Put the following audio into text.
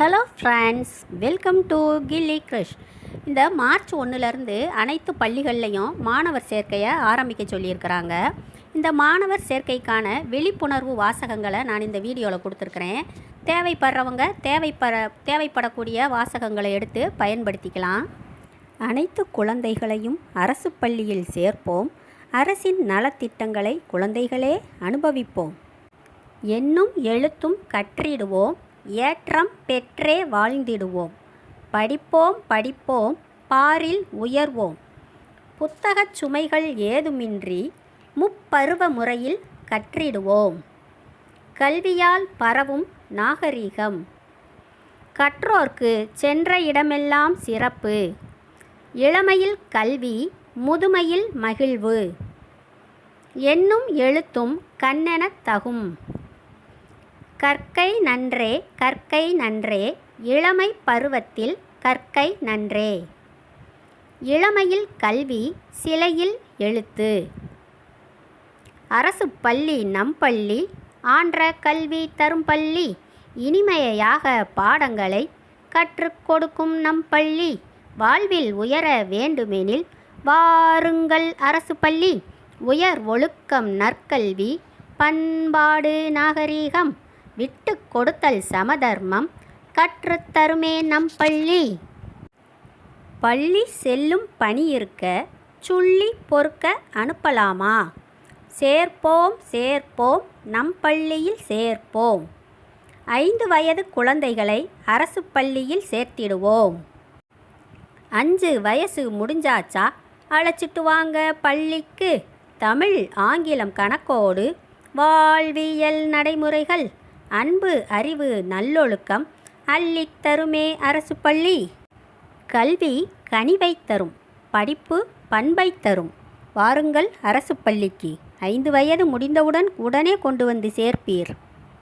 Hello friends welcome to Gilli Krish இந்த March ஒன்றுலேருந்து அனைத்து பள்ளிகள்லையும் மாணவர் சேர்க்கையை ஆரம்பிக்க சொல்லியிருக்கிறாங்க. இந்த மாணவர் சேர்க்கைக்கான விழிப்புணர்வு வாசகங்களை நான் இந்த வீடியோவில் கொடுத்துருக்குறேன். தேவைப்படுறவங்க தேவைப்பட தேவைப்படக்கூடிய வாசகங்களை எடுத்து பயன்படுத்திக்கலாம். அனைத்து குழந்தைகளையும் அரசு பள்ளியில் சேர்ப்போம். அரசின் நலத்திட்டங்களை குழந்தைகளே அனுபவிப்போம். எண்ணும் எழுத்தும் கற்றிடுவோம். ஏற்றம் பெற்றே வாழ்ந்திடுவோம். படிப்போம் படிப்போம் பாரில் உயர்வோம். புத்தகச் சுமைகள் ஏதுமின்றி முப்பருவ முறையில் கற்றிடுவோம். கல்வியால் பரவும் நாகரீகம். கற்றோர்க்கு சென்ற இடமெல்லாம் சிறப்பு. இளமையில் கல்வி முதுமையில் மகிழ்வு. என்னும் எழுத்தும் கண்ணெனத் தகும். கற்கை நன்றே கற்கை நன்றே இளமை பருவத்தில் கற்கை நன்றே. இளமையில் கல்வி சிலையில் எழுத்து. அரசு பள்ளி நம் பள்ளி ஆன்ற கல்வி தரும் பள்ளி இனிமையாக பாடங்களை கற்றுக் கொடுக்கும் நம் பள்ளி வாழ்வில் உயர வேண்டுமெனில் வாருங்கள் அரசு பள்ளி உயர் ஒழுக்கம் நற்கல்வி பண்பாடு நாகரீகம் விட்டு கொடுத்தல் சமதர்மம் கற்றுத்தருமே நம் பள்ளி. பள்ளி செல்லும் பணி இருக்க சுள்ளி பொறுக்க அனுப்பலாமா? சேர்ப்போம் சேர்ப்போம் நம் பள்ளியில் சேர்ப்போம். ஐந்து வயது குழந்தைகளை அரசு பள்ளியில் சேர்த்திடுவோம். அஞ்சு வயசு முடிஞ்சாச்சா? அழைச்சிட்டு வாங்க பள்ளிக்கு. தமிழ் ஆங்கிலம் கணக்கோடு வாழ்வியல் நடைமுறைகள் அன்பு அறிவு நல்லொழுக்கம் அள்ளித் தருமே அரசு பள்ளி. கல்வி கனிவை தரும் படிப்பு பண்பை தரும். வாருங்கள் அரசு பள்ளிக்கு. ஐந்து வயது முடிந்தவுடன் உடனே கொண்டு வந்து சேர்ப்பீர்.